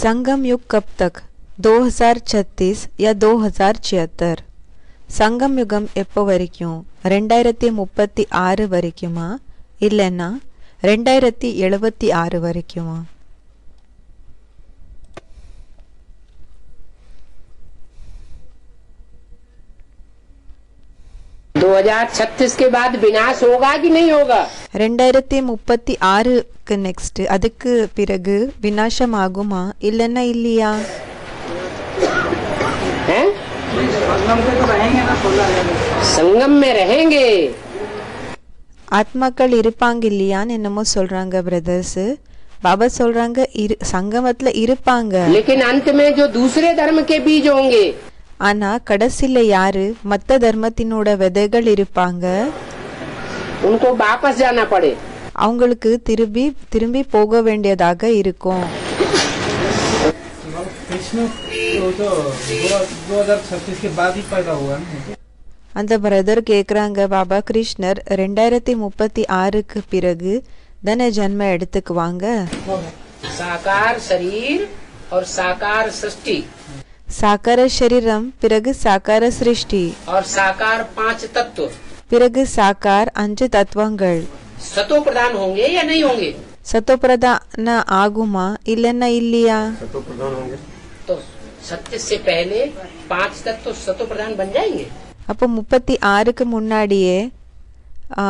संगम युग कब तक 2036 या 2076 சங்கம் யுகம் எப்போ வரைக்கும் ரெண்டாயிரத்தி முப்பத்தி ஆறு வரைக்குமா இல்லைன்னா ரெண்டாயிரத்தி எழுபத்தி ஆறு வரைக்குமா दो हजार छत्तीस के बाद विनाश होगा कि नहीं होगा ரெண்டாயிரத்தி முப்பத்தி ஆறுக்கு நெக்ஸ்ட் அதுக்கு பிறகு விநாசம் ஆகுமா இல்லைன்னா இல்லையா हैं? संगम में रहेंगे ஆத்மாக்கள் இருப்பாங்க இல்லையான்னு என்னமோ சொல்றாங்க பிரதர்ஸ் பாபா சொல்றாங்க இரு சங்கமத்துல இருப்பாங்க लेकिन अंत में जो दूसरे धर्म के बीज होंगे ஆனா கடைசியில யாரு மத்த தர்மத்தினோட விதைகள் இருப்பாங்க उनको वापस जाना पड़े அவங்களுக்கு திரும்பி திரும்பி போக வேண்டியதாக இருக்கும் कृष्ण तो तो दो हजार छत्तीस के बाद ही पैदा हुआ ना அந்த பிரதர் கேக்குறாங்க பாபா கிருஷ்ணர் ரெண்டாயிரத்தி முப்பத்தி ஆறுக்கு பிறகு தானே ஜன்ம எடுத்துக்குவாங்க साकार शरीर और साकार सृष्टि சாக்கார சரீரம் பிறகு சாக்கார சிருஷ்டி और साकार पांच तत्व பிறகு சாக்கார் அஞ்சு தத்துவங்கள் सतो प्रधान होंगे या नहीं होंगे சத்தோப்பிரதான ஆகுமா இல்லைன்னா இல்லையா तो सत्य से पहले पांच तत्व सतो प्रधान बन जाएंगे அப்போ முப்பத்தி ஆறுக்கு முன்னாடியே ஆ,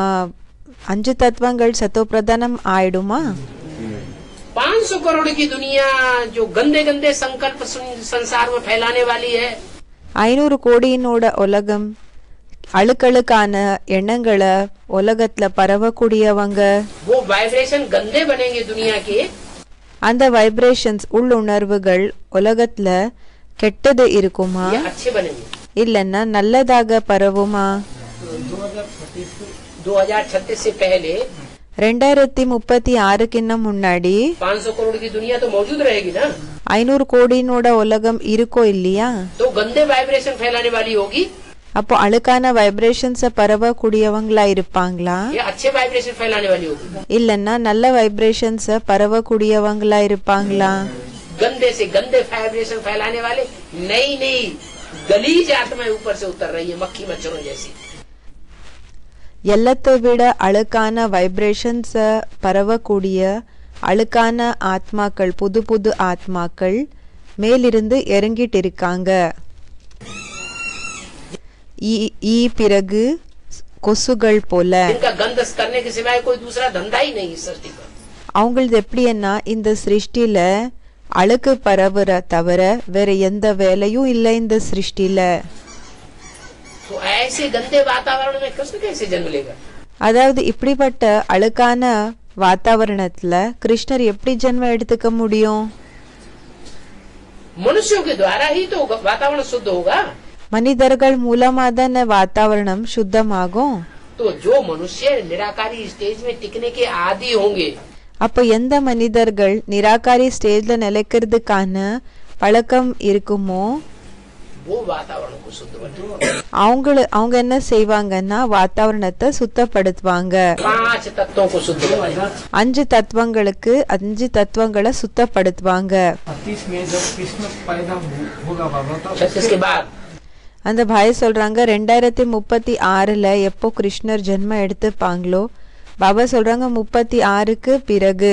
அஞ்சு தத்துவங்கள் சத்தோப்பிரதானம் ஆயிடுமா पाँच सौ करोड़ की दुनिया जो गंदे गंदे संकल्प सुन- संसार में फैलाने वाली है ஐநூறு கோடியினோட உலகம் அழுக்கழுக்கான எண்ணங்களை உலகத்துல பரவக்கூடியவங்க वो वाइब्रेशन गंदे बनेंगे दुनिया के அந்த வைப்ரேஷன்ஸ் உள்ளுணர்வுகள் உலகத்துல கெட்டது இருக்குமா या अच्छे बनेंगे இல்லைன்னா நல்லதாக பரவுமா दो हजार छत्तीस से पहले ரெண்டாயிரத்தி முப்பத்தி ஆறுக்குன்ன முன்னாடி पाँच सौ करोड़ की दुनिया तो मौजूद रहेगी ना ஐநூறு கோடியினோட உலகம் இருக்கோ இல்லையா तो गंदे वाइब्रेशन फैलाने वाली होगी அப்போ அழுக்கான வைப்ரேஷன்ஸ பரவக்கூடியவங்களா இருப்பாங்களா या अच्छे वाइब्रेशन फैलाने वाली होगी இல்லைன்னா நல்ல வைப்ரேஷன்ஸ பரவக்கூடியவங்களா இருப்பாங்களா गंदे से गंदे वाइब्रेशन फैलाने वाले नई नई गलीज आत्माएं ऊपर से उतर रही है मक्खी मच्छरों जैसी எல்லத்தை விட அழுக்கான வைப்ரேஷன்ஸை பரவக்கூடிய அழுக்கான ஆத்மாக்கள் புது புது ஆத்மாக்கள் மேலிருந்து இறங்கிட்டு இருக்காங்க ஈ பிறகு கொசுகள் போல. அவங்களது எப்படின்னா இந்த சிருஷ்டியில அழுக்கு பரவுற தவிர வேற எந்த வேலையும் இல்லை இந்த சிருஷ்டியில. तो ऐसे गंदे वातावरण में कृष्ण कैसे जन्म लेगा அதாவது இப்படிப்பட்ட அழுக்கான வாத்தாவரணத்துல கிருஷ்ணர் எப்படி ஜென்மம் எடுத்துக்க முடியும் मनुष्यों के द्वारा ही तो वातावरण शुद्ध होगा மனிதர்கள் மூலமா தானே வாத்தாவரணம் சுத்தமாகும் तो जो मनुष्य निराकारी स्टेज में टिकने के आदि होंगे அப்ப எந்த மனிதர்கள் நிராகாரி ஸ்டேஜ்ல நிலைக்கிறதுக்கான பழக்கம் இருக்குமோ அவங்கள அவங்க என்ன செய்வாங்கன்னா வாத்தாவரணத்தை சுத்தப்படுத்துவாங்க. அஞ்சு தத்துவங்களுக்கு அஞ்சு தத்துவங்களை சுத்தப்படுத்துவாங்க. அந்த பாய் சொல்றாங்க ரெண்டாயிரத்தி முப்பத்தி ஆறுல எப்போ கிருஷ்ணர் ஜென்மம் எடுத்துப்பாங்களோ பாபா சொல்றாங்க முப்பத்தி ஆறுக்கு பிறகு.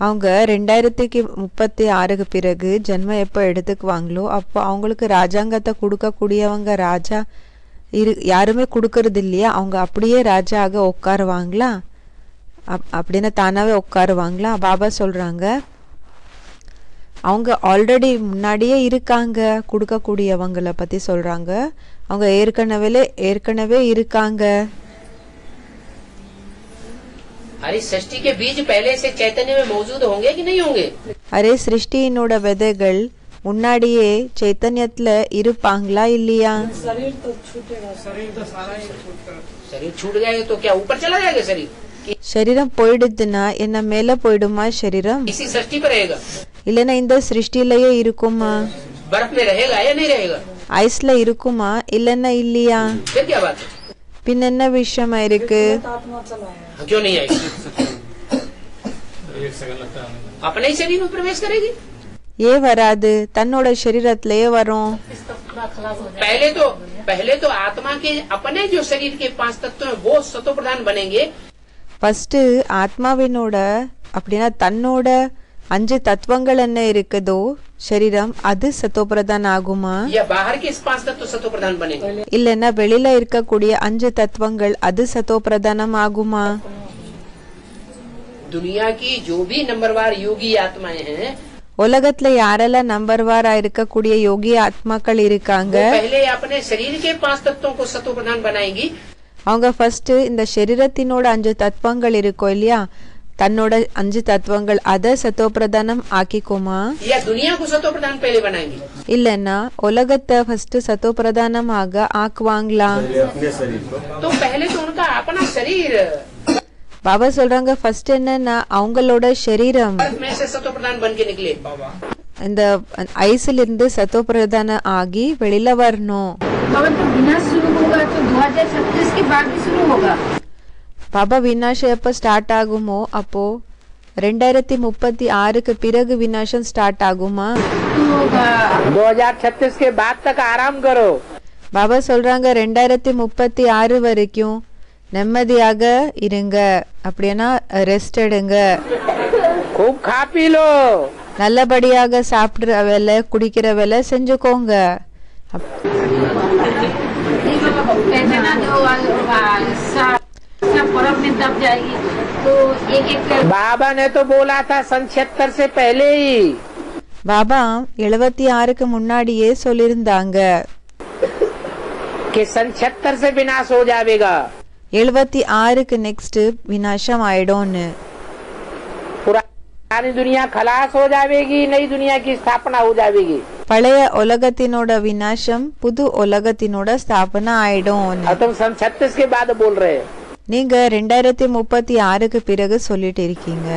அவங்க ரெண்டாயிரத்துக்கு முப்பத்தி ஆறுக்கு பிறகு ஜென்மம் எப்போ எடுத்துக்குவாங்களோ அப்போ அவங்களுக்கு ராஜாங்கத்தை கொடுக்கக்கூடியவங்க ராஜா இரு யாருமே கொடுக்கறது இல்லையா? அவங்க அப்படியே ராஜாக உட்காருவாங்களா? அப் அப்படின்னு தானாகவே உட்காருவாங்களா? பாபா சொல்கிறாங்க அவங்க ஆல்ரெடி முன்னாடியே இருக்காங்க கொடுக்கக்கூடியவங்கள பத்தி சொல்றாங்க அவங்க ஏற்கனவே ஏற்கனவே இருக்காங்க अरे सृष्टि के बीज पहले से चैतन्य में मौजूद होंगे कि नहीं होंगे அரே சிருஷ்டியினோட விதைகள் முன்னாடியே சைத்தன்யத்துல இருப்பாங்களா இல்லையா शरीर तो सारा ही छूट कर शरीर छूट गए तो क्या ऊपर चला जाएगा शरीर कि சரீரம் போயிடுதுன்னா என்ன மேல போயிடுமா சரீரம் इसी सृष्टि पर रहेगा இல்லைன்னா இந்த சிருஷ்டிலேயே இருக்குமா बर्फ में रहेगा या नहीं रहेगा ஐஸ்ல இருக்குமா இல்லைன்னா இல்லையா फिर क्या बात है பின் என்ன விஷயமா இருக்கு क्यों नहीं आएगी अपने ही शरीर में प्रवेश करेगी ஏ வராது தன்னோட சரீரத்திலேயே வரும் पहले तो पहले तो आत्मा के अपने जो शरीर के पांच तत्व हैं वो सतो प्रधान बनेंगे ஃபர்ஸ்ட் ஆத்மாவினோட அப்படின்னா தன்னோட அஞ்சு தத்துவங்கள் என்ன இருக்குதோ? சரீரம் அது சத்தோ ஆகுமா இல்லன்னா வெளியில இருக்கக்கூடிய அஞ்சு தத்துவங்கள் அது சத்தோ ஆகுமா உலகத்துல யாரெல்லாம் நம்பர் வாரா இருக்கக்கூடிய யோகி ஆத்மாக்கள் இருக்காங்க? அவங்க ஃபர்ஸ்ட் இந்த சரீரத்தினோட அஞ்சு தத்துவங்கள் இருக்கும் இல்லையா? தன்னோட அஞ்சு தத்துவங்கள் அதை சத்துவப்பிரதானம் ஆக்கிக்குமா? இல்லைன்னா உலகத்தை ஃபர்ஸ்ட் சத்தோப்பிரதானமாக ஆக்குவாங்களா? பாபா சொல்றாங்க ஃபர்ஸ்ட் என்னன்னா அவங்களோட சரீரம் இந்த ஐஸ்ல இருந்து சத்தோப்பிரதான ஆகி வெளியில வரணும். பாபா விநாசம் எப்போ ஸ்டார்ட் ஆகுமோ அப்போ ரெண்டாயிரத்தி முப்பத்தி ஆறுக்கு பிறகு விநாசம் ஸ்டார்ட் ஆகுமா? பாபா சொல்றாங்க ரெண்டாயிரத்தி முப்பத்தி ஆறு வரைக்கும் நிம்மதியாக இருங்க. அப்படின்னா ரெஸ்ட் எடுங்க. காப்பிலோ நல்லபடியாக சாப்பிடுற வேலை குடிக்கிற வேலை செஞ்சுக்கோங்க. அப்- कहते ना जो अ, सब सब बर्फ में दब जाएगी तो एक एक बाबा ने तो बोला था सन छिहत्तर से पहले ही பாபா எழுபத்தி ஆறுக்கு முன்னாடியே சொல்லியிருந்தாங்க कि सन छिहत्तर से विनाश हो जाएगा எழுபத்தி ஆறுக்கு நெக்ஸ்ட் விநாசம் ஆயிடும்னு पुरानी दुनिया खलास हो जाएगी नई दुनिया की स्थापना हो जाएगी பழைய உலகத்தினோட விநாசம் புது உலகத்தினோட ஸ்தாபனை ஆயிடும் और तुम सन छत्तीस के बाद बोल रहे हो நீங்க ரெண்டாயிரத்தி முப்பத்தி ஆறுக்கு பிறகு சொல்லிட்டு இருக்கீங்க.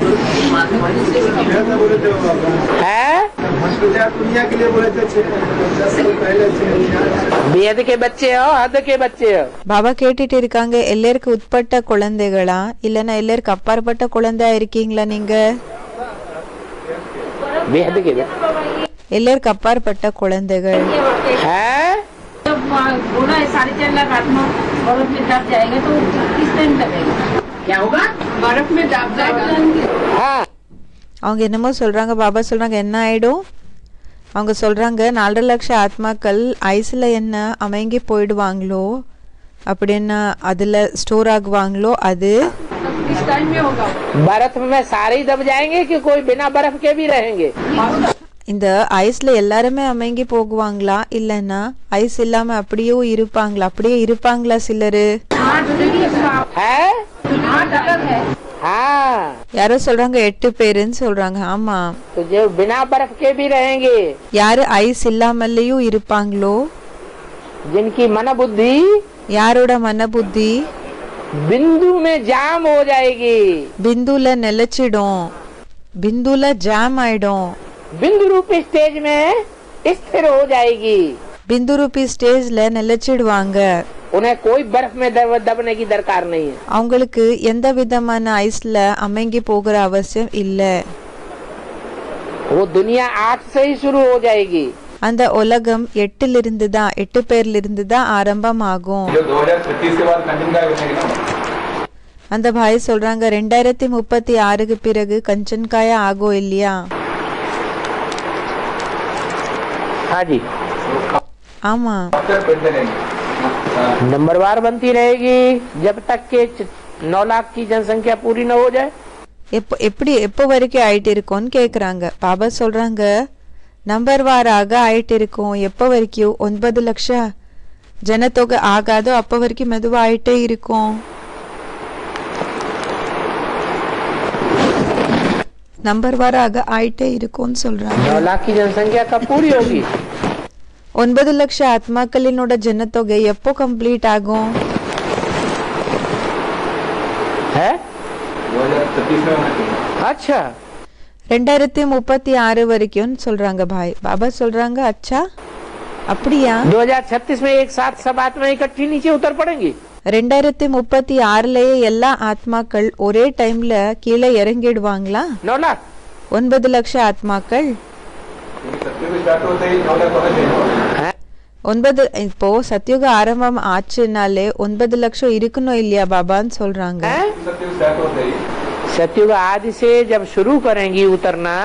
பாபா கேட்டுட்டு இருக்காங்க எல்லாருக்கு உட்பட்ட குழந்தைகளா? இல்லனா எல்லாருக்கு அப்பாற்பட்ட குழந்தையா இருக்கீங்களா நீங்க? எல்லாருக்கு அப்பாற்பட்ட குழந்தைகள். है जब घोड़ा साढ़े चार लाख आत्मा बर्फ में दब जाएगा तो किस टाइम दबेगा क्या होगा बर्फ में दब जाएगा हाँ அவங்க என்னமோ சொல்றாங்க பாபா சொல்றாங்க என்ன ஆயிடும் அவங்க சொல்றாங்க நாலரை லட்சம் ஆத்மாக்கள் ஐஸ்ல என்ன அமைங்கி போயிடுவாங்களோ அப்படின்னா அதுல ஸ்டோர் ஆகுவாங்களோ அது किस टाइम में होगा बर्फ में सारे ही दब जाएंगे कि कोई बिना बर्फ के भी रहेंगे இந்த ஐஸ்ல எல்லாருமே அமைங்கி போகுவாங்களா? இல்லன்னா ஐஸ் இல்லாம அப்படியே இருப்பாங்களா? அப்படியே இருப்பாங்களா சிலர்? யாரோ சொல்றாங்க எட்டு பேருன்னு சொல்றாங்க. ஆமா. யாரு ஐஸ் இல்லாமல்லையும் இருப்பாங்களோ? ஜின்கி மன புத்தி யாரோட மன புத்தி பிந்துல நிலச்சிடும். பிந்துல ஜாம் ஆயிடும். बिंदु रूपी स्टेज में स्थिर हो जाएगी பிந்து ரூபி ஸ்டேஜ்ல நிலைச்சிடுவாங்க उन्हें कोई बर्फ में दब, दबने की दरकार नहीं है அவங்களுக்கு எந்த விதமான ஐஸ்ல அமைங்கி போகிற அவசியம் இல்ல वो दुनिया आठ से ही शुरू हो जाएगी அந்த உலகம் எட்டுல இருந்து தான் எட்டு பேர்ல இருந்து தான் ஆரம்பமாகும் जो 2036 के बाद कंटिन्यू का बनेगी ना அந்த பாய் சொல்றாங்க ரெண்டாயிரத்தி முப்பத்தி ஆறுக்கு பிறகு கஞ்சன்காயா ஆகும் இல்லையா हाँ जी ஆமா तक बढ़ते रहेंगे हाँ, नंबरवार बनती रहेगी जब तक के च- नौ लाख की जनसंख्या पूरी न हो जाए எப்போ எப்படி எப்போ வரைக்கும் ஆயிட்டு இருக்கோம்னு கேக்குறாங்க பாபா சொல்றாங்க நம்பர் வாராக ஆயிட்டு இருக்கோம் எப்போ வரைக்கும் ஒன்பது லட்சம் ஜனத்தொகை ஆகாதோ அப்போ வரைக்கும் மெதுவா ஆயிட்டே இருக்கும் நம்பர் வாராக ஆயிட்டே இருக்கும்னு சொல்றாங்க नौ लाख की जनसंख्या कब पूरी होगी ஒன்பது லட்சம் ஆத்மாக்களினோட ஜனத்தொகை எப்போ கம்ப்ளீட் ஆகும் है 2036 में होना चाहिए अच्छा ரெண்டாயிரத்தி முப்பத்தி ஆறு வரைக்கும் சொல்றாங்க பாய் பாபா சொல்றாங்க அச்சா அப்படியா 2036 में एक साथ सब आत्मा इकट्ठी नीचे उतर पड़ेंगी ரெண்டாயிரத்தி முப்பத்தி ஆறுலயே எல்லா ஆத்மாக்கள் ஒரே டைம்ல கீழே இறங்கிடுவாங்களா नौ लाख ஒன்பது லட்சம் ஆத்மாக்கள் ஒன்பது இப்போ சத்யுக ஆரம்பம் ஆச்சுனாலே ஒன்பது லட்சம் இருக்கணும் இல்லையா பாபான்னு சொல்றாங்க. சத்யுக ஆதிசே ஜப் சுரு கரங்கி உத்தர்னா.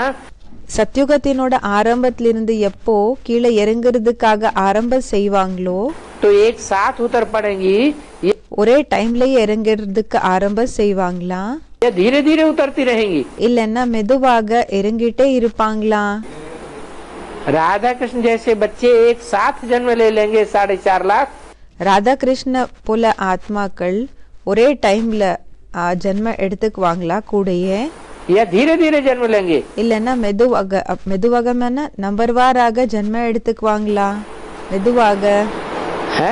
சத்யுகத்தினோட ஆரம்பத்திலிருந்து எப்போ கீழே இறங்குறதுக்காக ஆரம்பம் செய்வாங்களோ? டு சாத் உத்தர படங்கி ஒரே டைம்லயே இறங்குறதுக்கு ஆரம்பம் செய்வாங்களா? தீர தீர உத்தர்த்தி இல்லைன்னா மெதுவாக இறங்கிட்டே இருப்பாங்களா? राधा कृष्ण जैसे बच्चे एक साथ जन्म ले लेंगे साढ़े चार लाख ராதாகிருஷ்ண போல ஆத்மாக்கள் ஒரே டைம்ல ஆ, ஜென்ம எடுத்துக்குவாங்களா கூடயே या धीरे धीरे जन्म लेंगे இல்லைன்னா மெதுவாக அப்- மெதுவாக மேன நம்பர் வாராக ஜென்ம எடுத்துக்குவாங்களா மெதுவாக है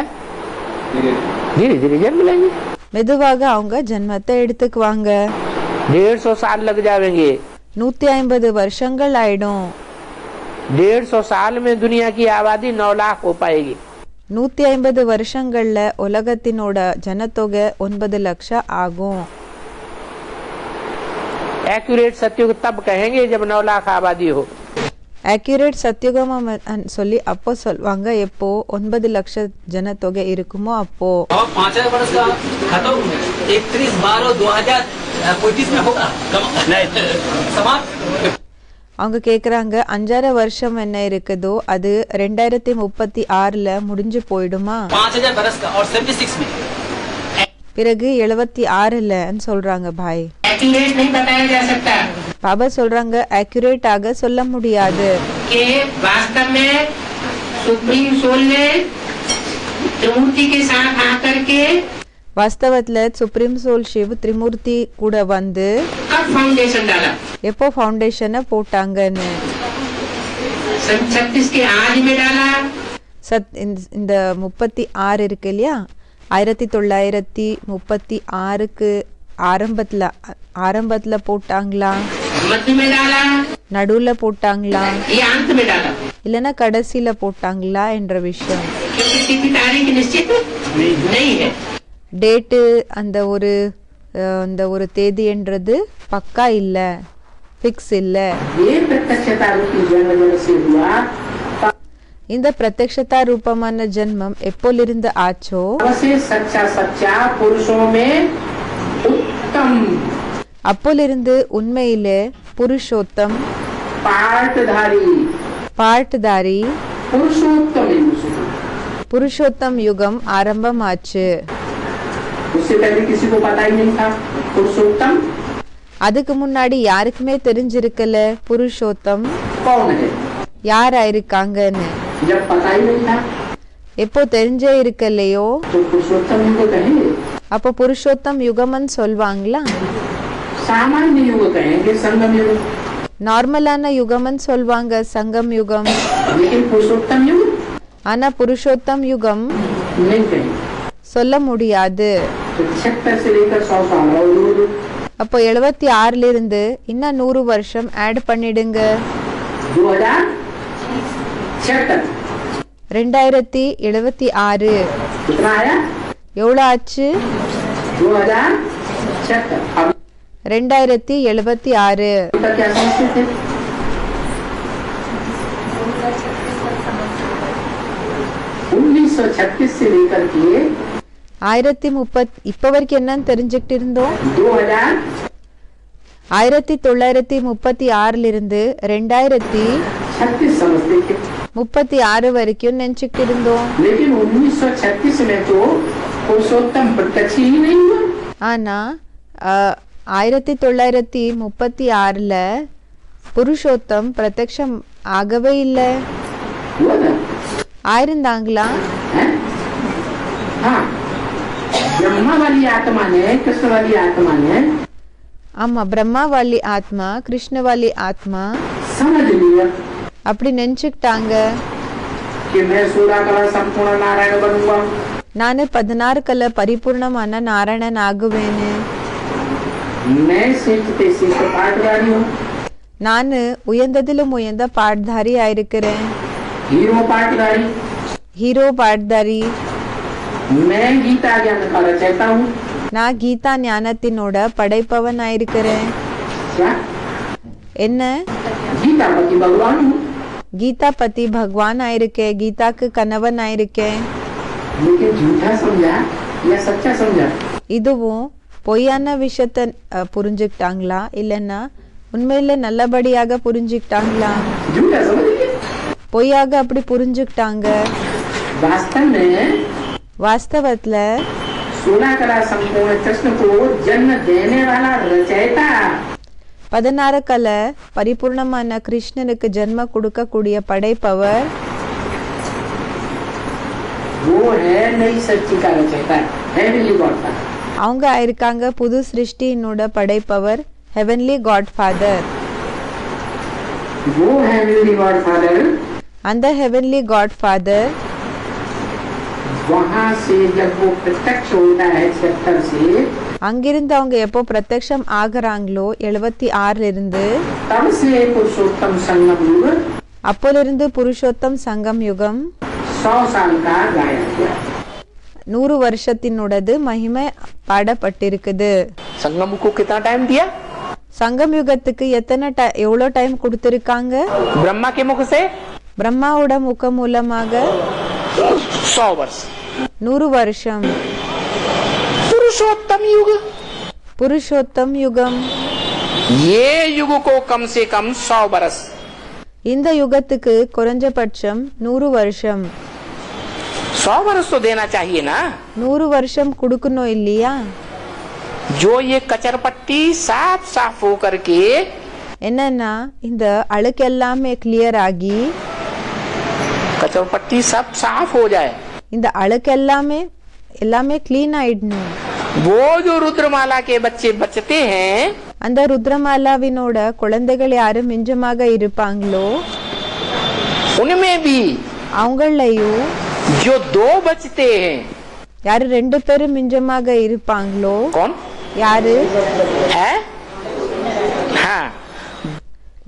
धीरे धीरे धीरे जन्म लेंगे மெதுவாக அவங்க ஜென்மத்தை எடுத்துக்குவாங்க डेढ़ सौ साल लग जाएंगे நூத்தி ஐம்பது வருஷங்கள் ஆயிடும் डेढ़ सौ साल में दुनिया की आबादी नौ लाख हो पाएगी நூத்தி ஐம்பது வருஷங்கள்ல உலகத்தினோட ஜனத்தொகை ஒன்பது லட்சம் ஆகும் एक्यूरेट सत्युग तब कहेंगे जब नौ लाख आबादी हो ஆக்யூரேட் சத்தியுகமம் அன் சொல்லி அப்போ சொல்லுவாங்க எப்போ ஒன்பது லட்சம் ஜனத்தொகை இருக்குமோ அப்போ அவங்க கேட்குறாங்க அஞ்சாறு வருஷம் என்ன இருக்குதோ அது ரெண்டாயிரத்தி முப்பத்தி ஆறில் முடிஞ்சு போயிடுமா? பிறகு எழுபத்தி ஆறுலன்னு சொல்றாங்க பாய். பாபா சொல்றாங்க அக்யூரேட்டாக சொல்ல முடியாது. வாஸ்தவத்தில் சுப்ரீம் சோல் சிவ் திரிமூர்த்தி கூட வந்து ஃபவுண்டேஷன்டால எப்போ ஃபவுண்டேஷனை போட்டாங்கன்னு? சத் இந்த முப்பத்தி ஆறு இருக்கு இல்லையா? ஆயிரத்தி தொள்ளாயிரத்தி முப்பத்தி ஆறுக்கு ஆரம்பத்துல ஆரம்பத்துல போட்டாங்களா? நடுவுல போட்டாங்களா? இல்லனா கடைசியில போட்டாங்களா என்ற விஷயம். டேட்டு அந்த ஒரு இந்த ஒரு தேதின்றது பக்கா இல்ல ஃபிக்ஸ் இல்ல. இந்த பிரத்யக்ஷதா ரூபமான ஜென்மம் எப்போலிருந்து ஆச்சோ? அப்போலிருந்து உண்மையிலே புருஷோத்தம். பாட்டுதாரி புருஷோத்தம் யுகம் ஆரம்பமாச்சு. उससे पहले किसी को पता ही नहीं था पुरुषोत्तम அதுக்கு முன்னாடி யாருக்குமே தெரிஞ்சிருக்கல புருஷோத்தம் कौन है யாரா இருக்காங்கன்னு जब पता ही नहीं था எப்போ தெரிஞ்சே இருக்கலையோ तो पुरुषोत्तम युग कहेंगे அப்போ புருஷோத்தம் யுகம்னு சொல்வாங்களா सामान्य युग कहेंगे संगम युग நார்மலான யுகம்னு சொல்வாங்க சங்கம் யுகம் लेकिन पुरुषोत्तम युग ஆனா புருஷோத்தம் யுகம் नहीं कहेंगे சொல்ல முடியாது तो छिहत्तर से लेकर सौ साल और युग அப்போ எழுபத்தி ஆறுல இருந்து இன்னும் நூறு வருஷம் ஆட் பண்ணிடுங்க दो हजार छिहत्तर ரெண்டாயிரத்தி எழுபத்தி ஆறு कितना आया எவ்வளோ ஆச்சு दो हजार छिहत्तर अब ரெண்டாயிரத்தி எழுபத்தி ஆறு का क्या समझते थे उन्नीस सौ छत्तीस से लेकर के ஆயிரத்தி முப்பத் இப்போ வரைக்கும் என்னன்னு தெரிஞ்சுக்கிட்டு இருந்தோம் ஆயிரத்தி தொள்ளாயிரத்தி முப்பத்தி ஆறிலிருந்து ரெண்டாயிரத்தி முப்பத்தி ஆறு வரைக்கும் நினைச்சுக்கிட்டு இருந்தோம் ஆனா ஆயிரத்தி தொள்ளாயிரத்தி முப்பத்தி ஆறுல புருஷோத்தம் பிரத்யக்ஷம் ஆகவே இல்லை. ஆயிருந்தாங்களா? हैं? हाँ ब्रह्मा वाली आत्मा ने कृष्ण वाली आत्मा ने ஆமா பிரம்மாவாலி ஆத்மா கிருஷ்ணவாலி ஆத்மா समझ लिया அப்படி நினைச்சுக்கிட்டாங்க कि मैं सोलह कला संपूर्ण नारायण बनूंगा நானு பதினாறு கல பரிபூர்ணமான நாராயணன் ஆகுவேன்னு मैं सीखते सीख पाठदारी हूँ நானு உயர்ந்ததிலும் உயர்ந்த பாட்தாரி ஆயிருக்கிறேன் हीरो पाठदारी ஹீரோ பாட்தாரி मैं गीता ज्ञान का रचयिता हूँ நான் கீதா ஞானத்தினோட படைப்பவனா இருக்கிறேன் क्या என்ன गीता पति भगवान हूँ கீதா பத்தி பகவான் ஆயிருக்கேன் கீதாக்கு கணவன் ஆயிருக்கேன் लेकिन झूठा समझा या सच्चा समझा இதுவும் பொய்யான விஷயத்த அஹ், புரிஞ்சுக்கிட்டாங்களா இல்லைன்னா உண்மையில நல்லபடியாக புரிஞ்சுக்கிட்டாங்களா झूठा समझ लिए பொய்யாக அப்படி புரிஞ்சுக்கிட்டாங்க वास्तव में வாஸ்தவத்துல सोलह कला संपूर्ण कृष्ण को जन्म देने वाला रचयिता பதினாறு கலை பரிபூர்ணமான கிருஷ்ணனுக்கு ஜென்ம கொடுக்கக்கூடிய படைப்பவர் वो है नई सृष्टि का रचयिता हेवनली गॉड का அவங்க ஆயிருக்காங்க புது சிருஷ்டியினோட படைப்பவர் ஹெவன்லி காட் ஃபாதர் वो हेवनली गॉड फादर அந்த ஹெவன்லி காட் ஃபாதர் वहाँ से जब वो प्रत्यक्ष होता है छिहत्तर से அங்கிருந்து அவங்க எப்போ பிரத்யக்ஷம் ஆகுறாங்களோ எழுபத்தி ஆறுல இருந்து तब से पुरुषोत्तम संगम युग அப்போலிருந்து புருஷோத்தம் சங்கம் யுகம் सौ साल का गाया गया நூறு வருஷத்தினோடது மகிமை பாடப்பட்டிருக்குது संगम को कितना टाइम दिया சங்கம் யுகத்துக்கு எத்தனை ti- எவ்வளோ டைம் கொடுத்திருக்காங்க ब्रह्मा के मुख से பிரம்மாவோட முகம் மூலமாக सौ वर्ष நூறு வருஷம் पुरुषोत्तम युग புருஷோத்தம் யுகம் ये युग को कम से कम सौ बरस இந்த யுகத்துக்கு குறைஞ்சபட்சம் நூறு வருஷம் सौ बरस तो देना चाहिए ना நூறு வருஷம் கொடுக்கணும் இல்லையா जो ये कचरपट्टी साफ साफ हो करके என்னன்னா இந்த அழுக்கு எல்லாமே கிளியர் ஆகி कचरपट्टी सब साफ हो जाए இந்த அழுக்கு எல்லாமே எல்லாமே கிளீன் ஆயிடணும் ருத்ரமாலாக்கே அந்த ருத்ரமாலாவினோட குழந்தைகள் யாரும் மிஞ்சமாக இருப்பாங்களோ? அவங்களையும் யாரு ரெண்டு பேரும் மிஞ்சமாக இருப்பாங்களோ? யாரு?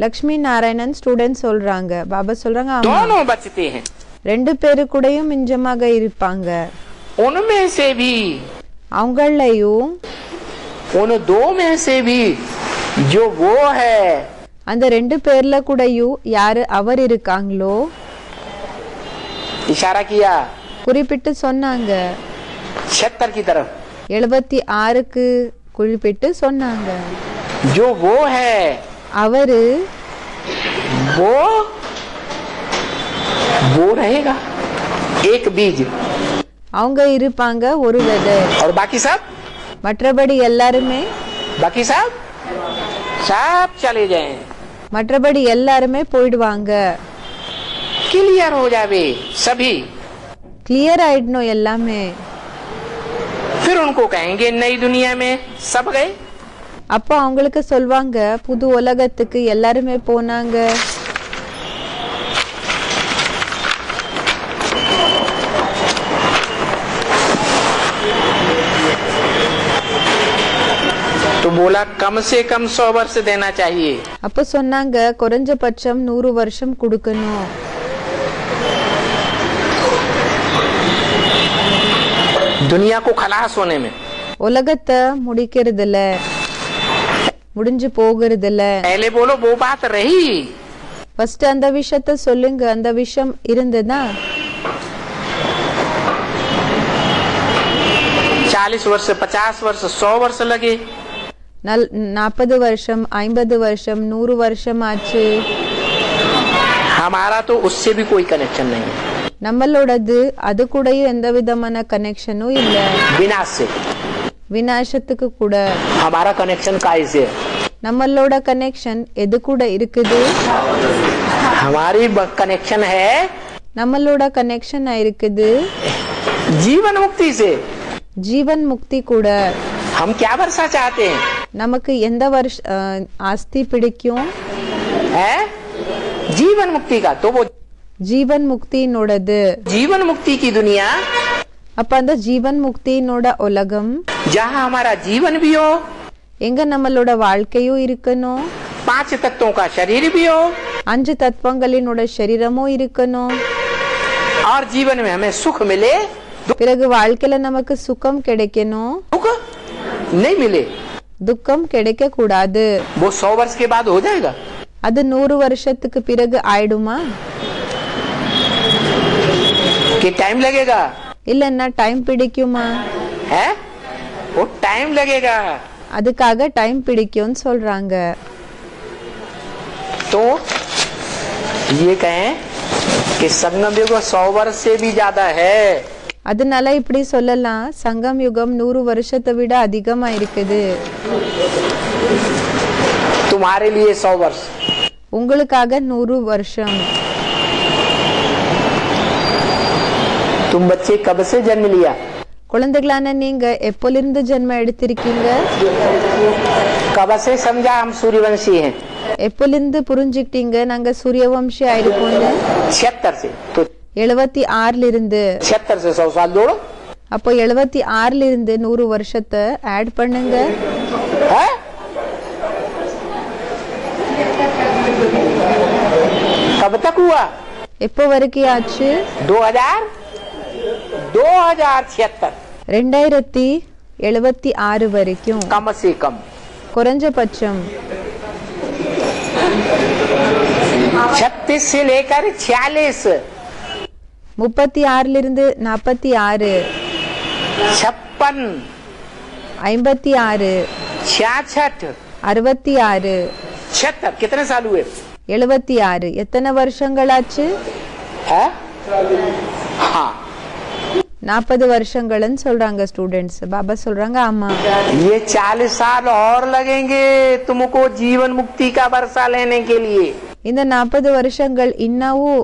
லக்ஷ்மி நாராயணன் ஸ்டூடெண்ட் சொல்றாங்க. பாபா சொல்றாங்க ரெண்டு பேரு கூடயும் மிஞ்சமாக இருப்பாங்க उनमें से भी அவங்களையும் उन दो में से भी जो वो है அந்த ரெண்டு பேர்ல கூடயும் யாரு அவர் இருக்காங்களோ इशारा किया குறிப்பிட்டு சொன்னாங்க छिहत्तर की तरफ எழுபத்தி ஆறுக்கு குறிப்பிட்டு சொன்னாங்க जो वो है அவரு वो वो रहेगा एक बीज அவங்க இருப்பாங்க ஒரு விதை और बाकी सब மற்றபடி எல்லாருமே बाकी सब सब चले जाएं மற்றபடி எல்லாருமே போயிடுவாங்க क्लियर हो जावे सभी கிளியர் ஆயிடணும் எல்லாமே फिर उनको कहेंगे नई दुनिया में सब गए அப்போ அவங்களுக்கு சொல்வாங்க புது உலகத்துக்கு எல்லாருமே போனாங்க तो बोला कम से कम सौ वर्ष देना चाहिए அப்போ சொன்னாங்க குறைஞ்சபட்சம் நூறு வருஷம் கொடுக்கணும் दुनिया को खलास होने में உலகத்தை முடிக்கிறதுல முடிஞ்சு போகிறதுல पहले बोलो वो बात रही ஃபர்ஸ்ட் அந்த விஷயத்த சொல்லுங்க அந்த விஷயம் இருந்ததா चालीस वर्ष पचास वर्ष सौ वर्ष लगे நல் நாற்பது வருஷம் ஐம்பது வருஷம் நூறு வருஷம் ஆச்சு हमारा तो उससे भी कोई कनेक्शन नहीं है நம்மளோடது அது கூடயும் எந்த விதமான கனெக்ஷனும் இல்ல विनाश से விநாசத்துக்கு கூட हमारा कनेक्शन काय से है நம்மளோட கனெக்ஷன் எது கூட இருக்குது हमारी कनेक्शन है நம்மளோட கனெக்ஷன் இருக்குது जीवन मुक्ति से ஜீவன் முக்தி கூட हम क्या वर्षा चाहते हैं நமக்கு எந்த வருஷ அஹ், ஆஸ்தி பிடிக்கும் है जीवन मुक्ति का तो वो ஜீவன் முக்தியினோடது जीवन मुक्ति की दुनिया அப்ப அந்த ஜீவன் முக்தியினோட உலகம் जहाँ हमारा जीवन भी हो எங்க நம்மளோட வாழ்க்கையும் இருக்கணும் पांच तत्वों का शरीर भी हो அஞ்சு தத்துவங்களினோட சரீரமும் இருக்கணும் और जीवन में हमें सुख मिले பிறகு வாழ்க்கையில நமக்கு சுகம் கிடைக்கணும் दुख नहीं मिले துக்கம் கிடைக்க கூடாது वो सौ वर्ष के बाद हो जाएगा அது நூறு வருஷத்துக்கு பிறகு ஆயிடுமா कि टाइम लगेगा இல்லைன்னா டைம் பிடிக்குமா है वो टाइम लगेगा அதுக்காக டைம் பிடிக்கும்னு சொல்றாங்க तो ये कहें कि संगम युग सौ वर्ष से भी ज्यादा है அதனால இப்படி சொல்லலாம் சங்கம் யுகம் நூறு வருஷத்தை விட அதிகமா இருக்குது तुम्हारे लिए सौ वर्ष உங்களுக்காக நூறு வருஷம் तुम बच्चे कब से जन्म लिया குழந்தைகளான நீங்க எப்போலிருந்து ஜென்மம் எடுத்திருக்கீங்க कब से समझा हम सूर्यवंशी हैं எப்போலிருந்து புரிஞ்சுக்கிட்டீங்க நாங்க சூரியவம்சி ஆயிருக்கோம்னு छिहत्तर से तो எழுபத்தி ஆறுல இருந்து छिहत्तर से सौ साल जोड़ो அப்போ எழுபத்தி ஆறுல இருந்து நூறு வருஷத்தை ஆட் பண்ணுங்க है कब तक हुआ எப்போ வரைக்கும் ஆச்சு दो हजार दो हजार छिहत्तर ரெண்டாயிரத்தி எழுபத்தி ஆறு வரைக்கும் कम से कम குறைஞ்சபட்சம் छत्तीस से लेकर छियालीस முப்பத்தி ஆறுல இருந்து நாற்பத்தி ஆறு छप्पन ஐம்பத்தி ஆறு छियासठ அறுபத்தி ஆறு छिहत्तर कितने साल हुए எழுபத்தி ஆறு எத்தனை வருஷங்களாச்சு है हाँ நாற்பது வருஷங்கள்னு சொல்றாங்க ஸ்டூடெண்ட்ஸ் பாபா சொல்றாங்க ஆமா ये चालीस साल और लगेंगे तुमको जीवन मुक्ति का वर्षा लेने के लिए இந்த நாற்பது வருஷங்கள் இன்னமும்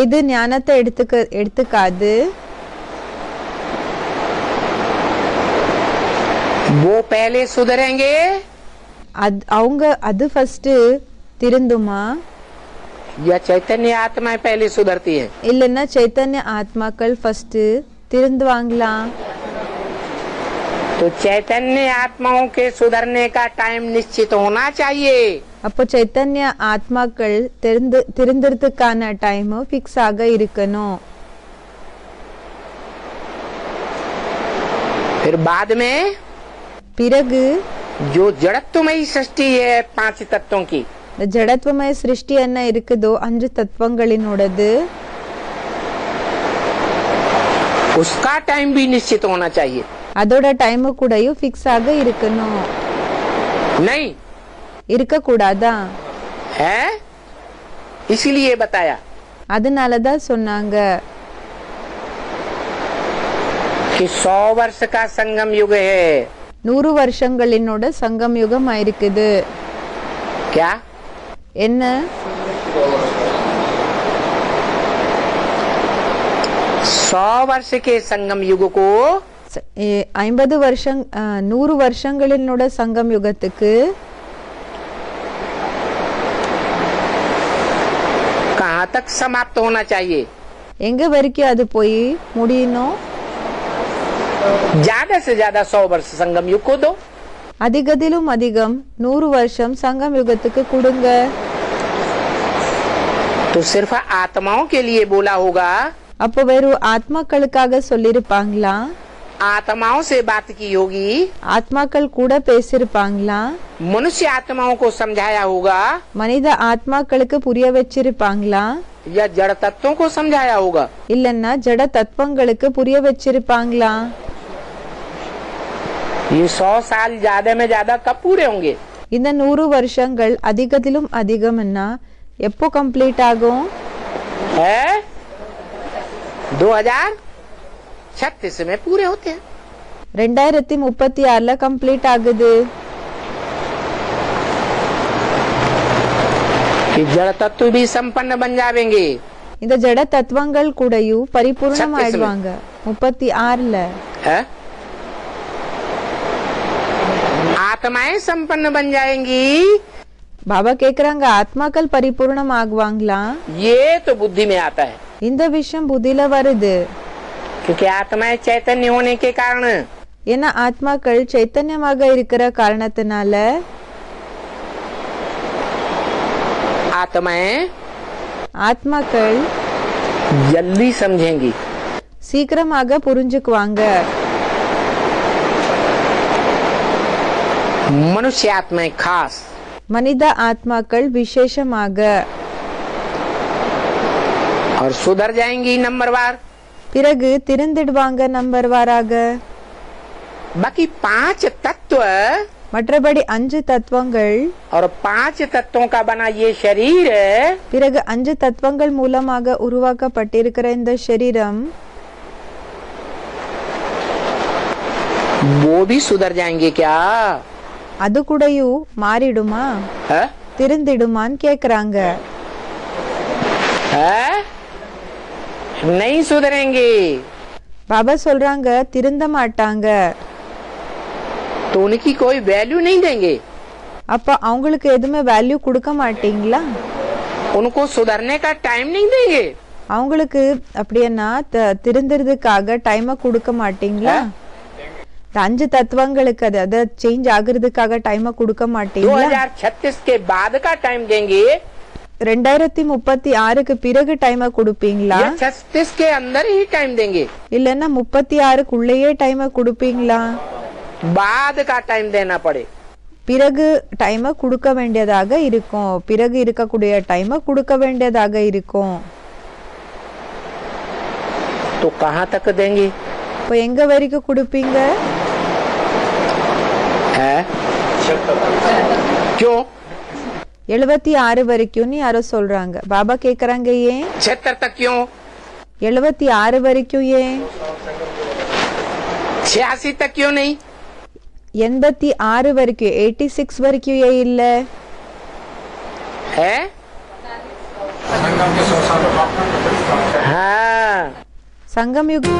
இது ஞானத்தை எடுத்துக்க எடுத்துக்காது वो पहले सुधरेंगे அது அவங்க அது ஃபர்ஸ்ட் திருந்துமா या चैतन्य आत्माएं पहले सुधरती है இல்லைன்னா சைத்தன்ய ஆத்மாக்கள் ஃபர்ஸ்ட் திருந்துவாங்களா तो चैतन्य आत्माओं के सुधरने का टाइम निश्चित होना चाहिए அப்போ சைத்தன்ய ஆத்மாக்கள் திருந்து திருந்துறதுக்கான டைம் ஃபிக்ஸ் ஆக இருக்கணும் फिर बाद में பிறகு जो जड़त्वमयी सृष्टि है पांच तत्वों की இந்த ஜடத்துவமய சிருஷ்டி என்ன இருக்குதோ அஞ்சு தத்துவங்களினோடது उसका टाइम भी निश्चित होना चाहिए அதோட டைம் கூடயும் ஃபிக்ஸ் ஆக இருக்கணும் नहीं இருக்கக்கூடாதா है इसलिए बताया அதனாலதான் சொன்னாங்க कि सौ वर्ष का संगम युग है நூறு வருஷங்களினோட சங்கம் யுகம் ஆயிருக்குது क्या என்ன सौ वर्ष के संगम युग को ச- ஏ- ஐம்பது வருஷம் ஆ, நூறு வருஷங்களினோட சங்கம் யுகத்துக்கு कहाँ तक समाप्त होना चाहिए எங்க வரைக்கும் அது போய் முடியணும் ज्यादा से ज्यादा सौ वर्ष संगम युग को दो அதிகத்திலும் அதிகம் நூறு வருஷம் சங்கம் யுகத்துக்கு கொடுங்க तो सिर्फ आत्माओं के लिए बोला होगा அப்போ வெறும் ஆத்மாக்களுக்காக சொல்லிருப்பாங்களா आत्माओं से बात की होगी ஆத்மாக்கள் கூட பேசிருப்பாங்களா मनुष्य आत्माओं को समझाया होगा மனித ஆத்மாக்களுக்கு புரிய வச்சிருப்பாங்களா या जड़ तत्वों को समझाया होगा இல்லன்னா ஜட தத்துவங்களுக்கு புரிய வச்சிருப்பாங்களா ये सौ साल ज्यादा में ज्यादा कब पूरे होंगे இந்த நூறு வருஷங்கள் அதிகத்திலும் அதிகம்னா எப்போ கம்ப்ளீட் ஆகும் है दो हजार छत्तीस में पूरे होते हैं ரெண்டாயிரத்தி முப்பத்தி ஆறுல கம்ப்ளீட் ஆகுது कि जड़ तत्व भी संपन्न बन जाएंगे இந்த ஜட தத்துவங்கள் கூடயும் பரிபூர்ணம் சத்தியசுமே. ஆயிடுவாங்க முப்பத்தி ஆறுல है आत्माएं संपन्न बन जाएंगी பாபா கேக்குறாங்க ஆத்மாக்கள் பரிபூர்ணம் ஆகுவாங்களா ये तो बुद्धि में आता है இந்த விஷயம் புத்தியில வருது क्योंकि आत्माएं चैतन्य होने के कारण ஏன்னா ஆத்மாக்கள் சைத்தன்யமாக இருக்கிற காரணத்தினால आत्माएं ஆத்மாக்கள் जल्दी समझेंगी சீக்கிரமாக புரிஞ்சுக்குவாங்க मनुष्य आत्माएं खास மனித ஆத்மாக்கள் விசேஷமாக और सुधर जाएंगी नंबरवार பிறகு திருந்திடுவாங்க நம்பர்வாராக बाकी पांच तत्व மற்றபடி அஞ்சு தத்துவங்கள் और पांच तत्वों का बना ये शरीर பிறகு அஞ்சு தத்துவங்கள் மூலமாக உருவாக்கப்பட்டிருக்கிற இந்த சரீரம் वो भी सुधर जाएंगे क्या அது கூடயும் மாறிடுமா है? திருந்திடுமான்னு கேக்குறாங்க है? नहीं सुधरेंगे பாபா சொல்றாங்க திருந்த மாட்டாங்க तो उनकी कोई वैल्यू नहीं देंगे அப்ப அவங்களுக்கு எதுவுமே வேல்யூ கொடுக்க மாட்டீங்களா उनको सुधरने का टाइम नहीं देंगे அவங்களுக்கு அப்படின்னா த- திருந்துறதுக்காக டைமை கொடுக்க மாட்டீங்களா இந்த அஞ்சு தத்துவங்களுக்கு அது அதை சேஞ்ச் ஆகுறதுக்காக டைமை கொடுக்க மாட்டீங்களா 2036 के बाद का टाइम देंगे ரெண்டாயிரத்தி முப்பத்தி ஆறுக்கு பிறகு டைமை கொடுப்பீங்களா या छत्तीस के अंदर ही टाइम देंगे இல்லைன்னா முப்பத்தி ஆறுக்குள்ளேயே டைமை கொடுப்பீங்களா बाद का टाइम देना पड़े பிறகு டைமை கொடுக்க வேண்டியதாக இருக்கும் பிறகு இருக்கக்கூடிய டைமை கொடுக்க வேண்டியதாக இருக்கும் तो कहाँ तक देंगे இப்போ எங்க வரைக்கும் கொடுப்பீங்க है क्यों எழுபத்தி ஆறு வரைக்கும்னு யாரோ சொல்றாங்க பாபா கேக்குறாங்க ஏன் छिहत्तर तक क्यों எழுபத்தி ஆறு வரைக்கும் ஏன் छियासी तक क्यों नहीं எண்பத்தி ஆறு வரைக்கும் எயிட்டி சிக்ஸ் வரைக்கும் ஏன் இல்ல है हाँ சங்கம் யுக்